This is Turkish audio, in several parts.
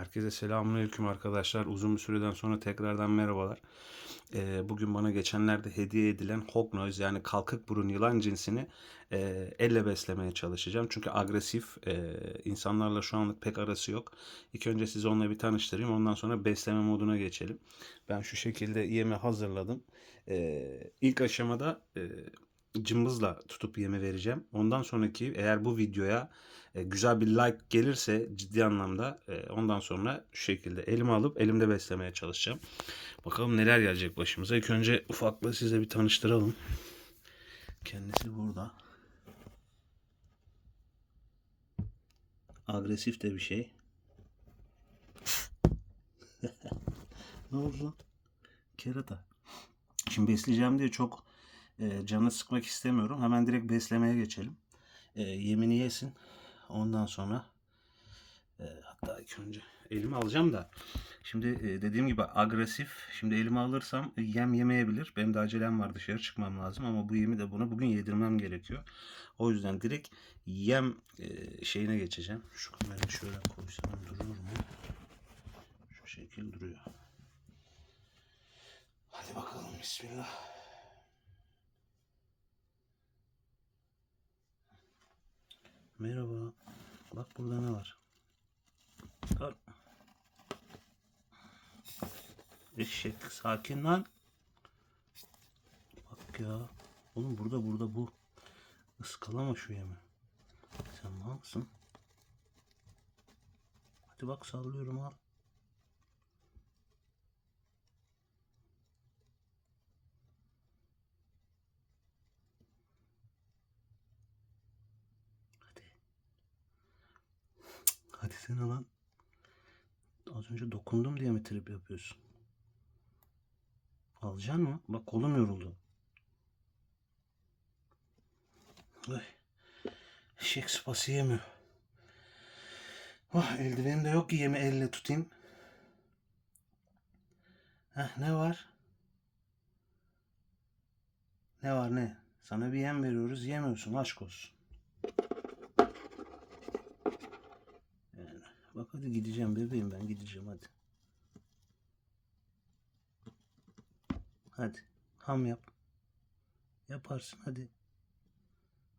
Herkese selamünaleyküm arkadaşlar. Uzun bir süreden sonra tekrardan merhabalar. Ee, bugün bana geçenlerde hediye edilen Noise yani kalkık burun yılan cinsini e, elle beslemeye çalışacağım. Çünkü agresif, e, insanlarla şu anlık pek arası yok. İlk önce sizi onunla bir tanıştırayım. Ondan sonra besleme moduna geçelim. Ben şu şekilde yemi hazırladım. Ee, ilk aşamada e, cımbızla tutup yeme vereceğim. Ondan sonraki eğer bu videoya e, güzel bir like gelirse ciddi anlamda e, ondan sonra şu şekilde elime alıp elimde beslemeye çalışacağım. Bakalım neler gelecek başımıza. İlk önce ufaklığı size bir tanıştıralım. Kendisi burada. Agresif de bir şey. ne oldu lan? Kerata. Şimdi besleyeceğim diye çok e, canını sıkmak istemiyorum. Hemen direkt beslemeye geçelim. E, yemini yesin. Ondan sonra e, hatta ilk önce elime alacağım da şimdi e, dediğim gibi agresif. Şimdi elime alırsam e, yem yemeyebilir. Benim de acelem var dışarı çıkmam lazım ama bu yemi de buna bugün yedirmem gerekiyor. O yüzden direkt yem e, şeyine geçeceğim. Şu kamerayı şöyle koysam durur mu? Şu şekil duruyor. Hadi bakalım bismillah. Merhaba. Bak burada ne var? Al. Eşek sakin lan. Bak ya. Oğlum burada burada bu. Iskalama şu yemi. Sen mal mısın? Hadi bak sallıyorum al. Hadi sen lan. Az önce dokundum diye mi trip yapıyorsun? Alacaksın mı? Bak kolum yoruldu. Ay. Eşek yemiyor. Ah, eldivenim de yok ki yemi elle tutayım. Heh, ne var? Ne var ne? Sana bir yem veriyoruz yemiyorsun aşk olsun. Yani, bak hadi gideceğim bebeğim ben gideceğim hadi. Hadi ham yap. Yaparsın hadi.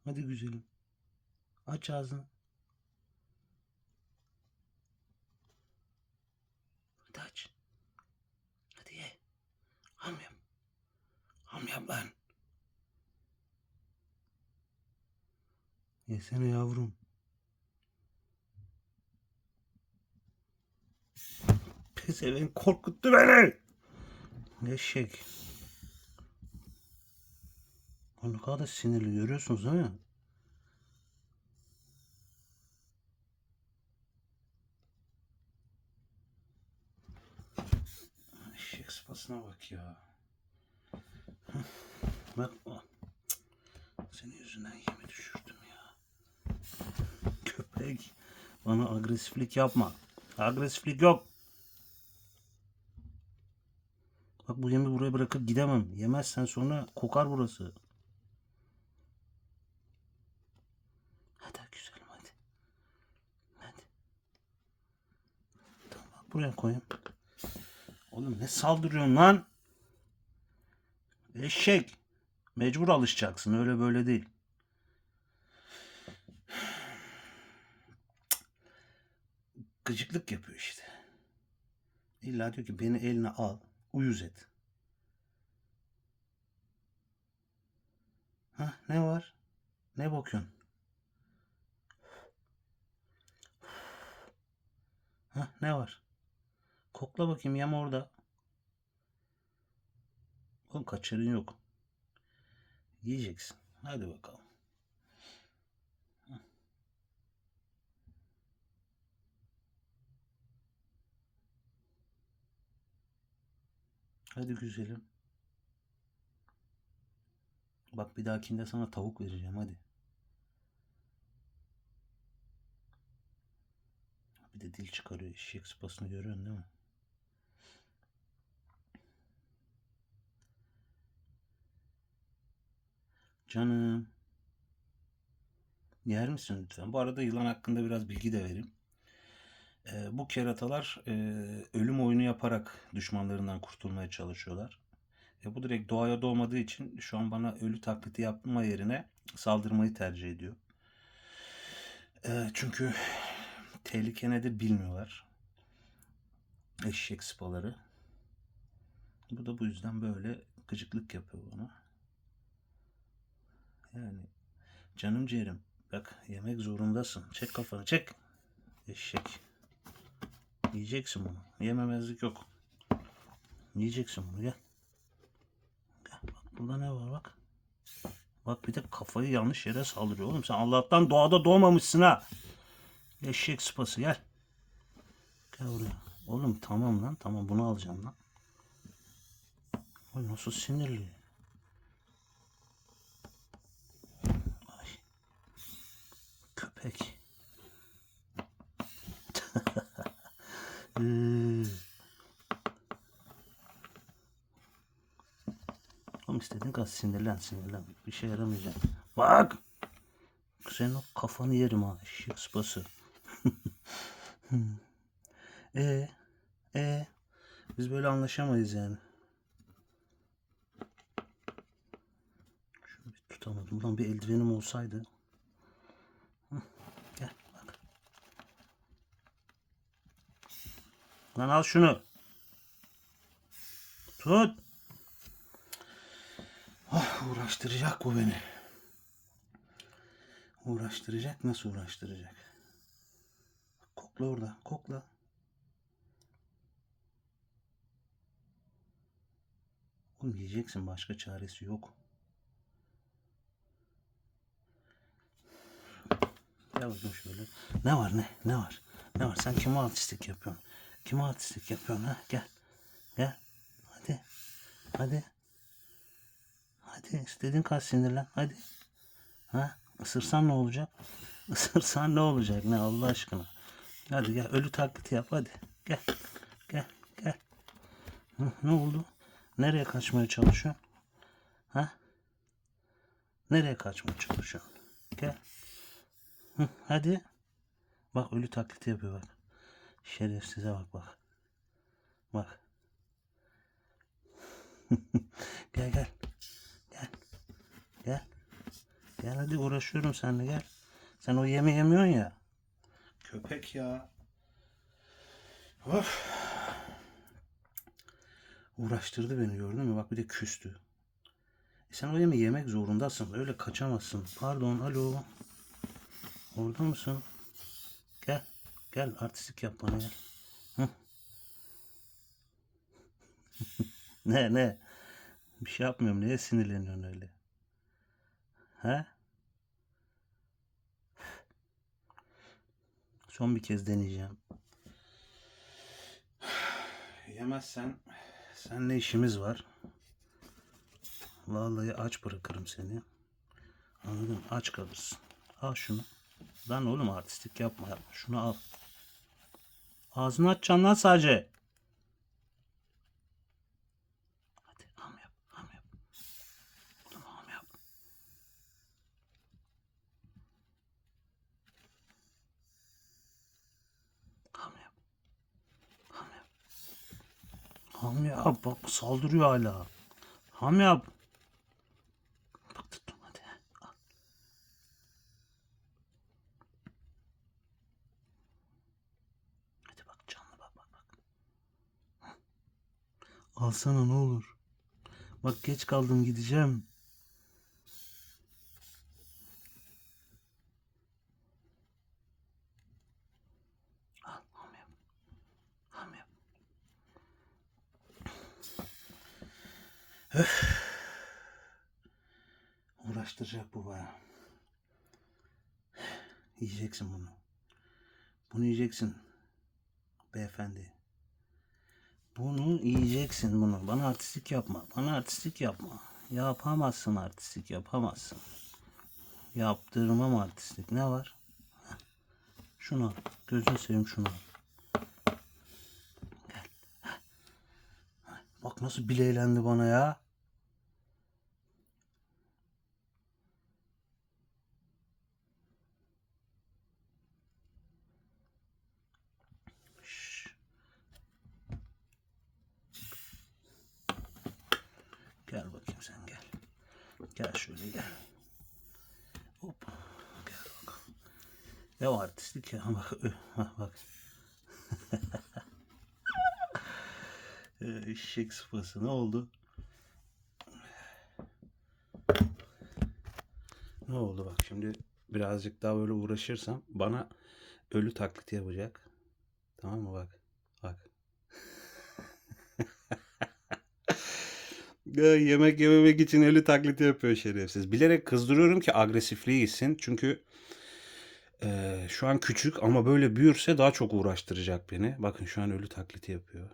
Hadi güzelim. Aç ağzını. Hadi aç. Hadi ye. Ham yap. Ham yap lan. Yesene yavrum. Pezevenk korkuttu beni. Eşek. O ne kadar sinirli görüyorsunuz değil mi? Eşek sıpasına bak ya. Bak o. Senin yüzünden yemi düşürdüm ya. Köpek. Bana agresiflik yapma. Agresiflik yok. Bak bu yemi buraya bırakıp gidemem. Yemezsen sonra kokar burası. Hadi güzelim hadi. Hadi. Tamam buraya koyayım. Oğlum ne saldırıyorsun lan? Eşek. Mecbur alışacaksın öyle böyle değil. Gıcıklık yapıyor işte. İlla diyor ki beni eline al, uyuz et. Ha ne var? Ne bakıyorsun? Ha ne var? Kokla bakayım yem orada. Oğlum kaçarın yok. Yiyeceksin. Hadi bakalım. Hadi güzelim. Bak bir dahakinde sana tavuk vereceğim hadi. Bir de dil çıkarıyor. Eşek sıpasını görüyorsun değil mi? Canım. Yer misin lütfen? Bu arada yılan hakkında biraz bilgi de vereyim. Ee, bu keratalar e, ölüm oyunu yaparak düşmanlarından kurtulmaya çalışıyorlar. E, bu direkt doğaya doğmadığı için şu an bana ölü taklidi yapma yerine saldırmayı tercih ediyor. E, çünkü tehlike nedir bilmiyorlar. Eşek sıpaları. Bu da bu yüzden böyle gıcıklık yapıyor bana. Yani canım ciğerim bak yemek zorundasın. Çek kafanı çek. Eşek. Yiyeceksin bunu. Yememezlik yok. Yiyeceksin bunu gel. Burada ne var bak. Bak bir de kafayı yanlış yere saldırıyor oğlum. Sen Allah'tan doğada doğmamışsın ha. Eşek sıpası gel. Gel buraya. Oğlum tamam lan tamam bunu alacağım lan. Ay nasıl sinirli. Ay. Köpek. Oğlum istediğin kadar sinirlen sinirlen. Bir şey yaramayacak. Bak. Senin o kafanı yerim ha. Eşek sıpası. e e biz böyle anlaşamayız yani. Şunu bir tutamadım. Ulan bir eldivenim olsaydı. Gel bak. Lan al şunu. Tut. Uğraştıracak bu beni. Uğraştıracak. Nasıl uğraştıracak? Kokla orada. Kokla. Oğlum yiyeceksin. Başka çaresi yok. Bakayım şöyle. Ne var ne? Ne var? Ne var? Sen kime artistlik yapıyorsun? Kime artistlik yapıyorsun ha? Gel. Gel. Hadi. Hadi. Hadi istediğin kadar sinirlen. Hadi. Ha? Isırsan ne olacak? Isırsan ne olacak? Ne Allah aşkına? Hadi gel ölü taklidi yap hadi. Gel. Gel. Gel. Hı, ne oldu? Nereye kaçmaya çalışıyorsun? Ha? Nereye kaçmaya çalışıyorsun? Gel. Hı, hadi. Bak ölü taklidi yapıyor bak. Şerefsize bak bak. Bak. gel gel. Gel. Hadi uğraşıyorum seninle gel. Sen o yemi yemiyorsun ya. Köpek ya. Of. Uğraştırdı beni gördün mü? Bak bir de küstü. E sen o yemi yemek zorundasın. Öyle kaçamazsın. Pardon alo. Orada mısın? Gel. Gel artistik yap bana gel. Hı. ne ne? Bir şey yapmıyorum. Neye sinirleniyorsun öyle? He? Son bir kez deneyeceğim. Yemezsen seninle işimiz var. Vallahi aç bırakırım seni. Anladın mı? Aç kalırsın. Al şunu. Lan oğlum artistik yapma yapma. Şunu al. Ağzını açacaksın lan sadece. Hadi ham yap. Ham yap. Oğlum ham yap. Ham yap. Ham yap. Yap. Bak saldırıyor hala. Ham yap. Bak tuttum hadi. Al. Hadi bak canlı bak bak bak. Alsana ne olur. Bak geç kaldım gideceğim. Al ham yap. Ham yap. Uğraştıracak bu bana. Yiyeceksin bunu. Bunu yiyeceksin. Beyefendi. Bunu yiyeceksin bunu. Bana artistik yapma. Bana artistik yapma. Yapamazsın artistik yapamazsın. Yaptırmam artistik. Ne var? Şunu al. Gözünü seveyim şunu al. Nasıl bileylendi bana ya? Gel bakayım sen gel. Gel şöyle gel. Hop. Gel bakalım. Ne artistlik ya bak. Bak. Ee, Eşek sıpası ne oldu? Ne oldu bak şimdi birazcık daha böyle uğraşırsam bana ölü taklidi yapacak. Tamam mı bak. Bak. Yemek yememek için ölü taklidi yapıyor şerefsiz. Bilerek kızdırıyorum ki agresifliği gitsin. Çünkü eee, şu an küçük ama böyle büyürse daha çok uğraştıracak beni. Bakın şu an ölü taklidi yapıyor.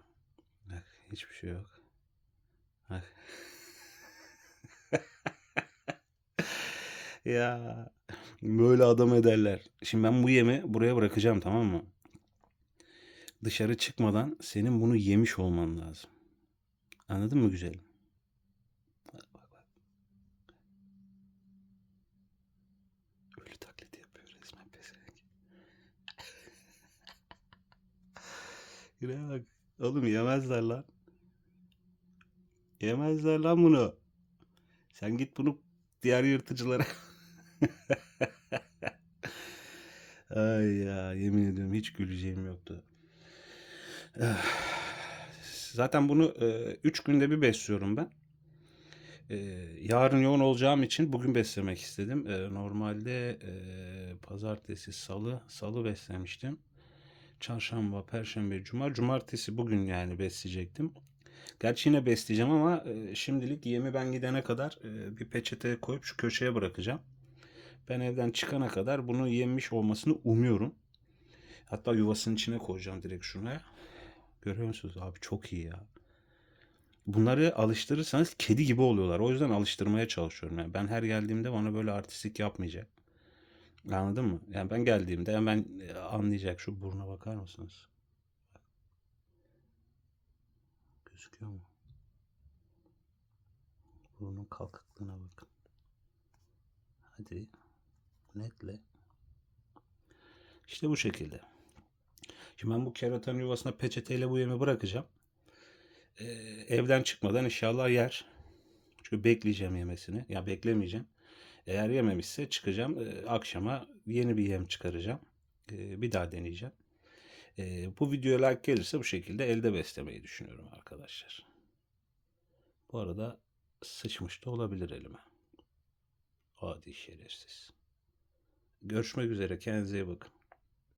Hiçbir şey yok. Ya böyle adam ederler. Şimdi ben bu yemi buraya bırakacağım tamam mı? Dışarı çıkmadan senin bunu yemiş olman lazım. Anladın mı güzelim? Ölü taklidi yapıyor resmen pezevenk. Yine bak. Oğlum yemezler lan. Yemezler lan bunu. Sen git bunu diğer yırtıcılara. Ay ya yemin ediyorum hiç güleceğim yoktu. Zaten bunu 3 günde bir besliyorum ben. E, yarın yoğun olacağım için bugün beslemek istedim. E, normalde e, pazartesi, salı, salı beslemiştim. Çarşamba, perşembe, cuma, cumartesi bugün yani besleyecektim. Gerçi yine besleyeceğim ama e, şimdilik yemi ben gidene kadar e, bir peçeteye koyup şu köşeye bırakacağım. Ben evden çıkana kadar bunu yemiş olmasını umuyorum. Hatta yuvasının içine koyacağım direkt şuraya. Görüyor musunuz abi çok iyi ya. Bunları alıştırırsanız kedi gibi oluyorlar. O yüzden alıştırmaya çalışıyorum. Yani ben her geldiğimde bana böyle artistlik yapmayacak. Anladın mı? Yani ben geldiğimde hemen e, anlayacak. Şu buruna bakar mısınız? Gözüküyor mu? Burnun kalkıklığına bakın. Hadi netle. İşte bu şekilde. Şimdi ben bu keratanın yuvasına peçeteyle bu yemi bırakacağım. Ee, evden çıkmadan inşallah yer. Çünkü bekleyeceğim yemesini. Ya beklemeyeceğim. Eğer yememişse çıkacağım. Ee, akşama yeni bir yem çıkaracağım. Ee, bir daha deneyeceğim. Ee, bu videoya like gelirse bu şekilde elde beslemeyi düşünüyorum arkadaşlar. Bu arada sıçmış da olabilir elime. Adi şerefsiz. Görüşmek üzere. Kendinize iyi bakın.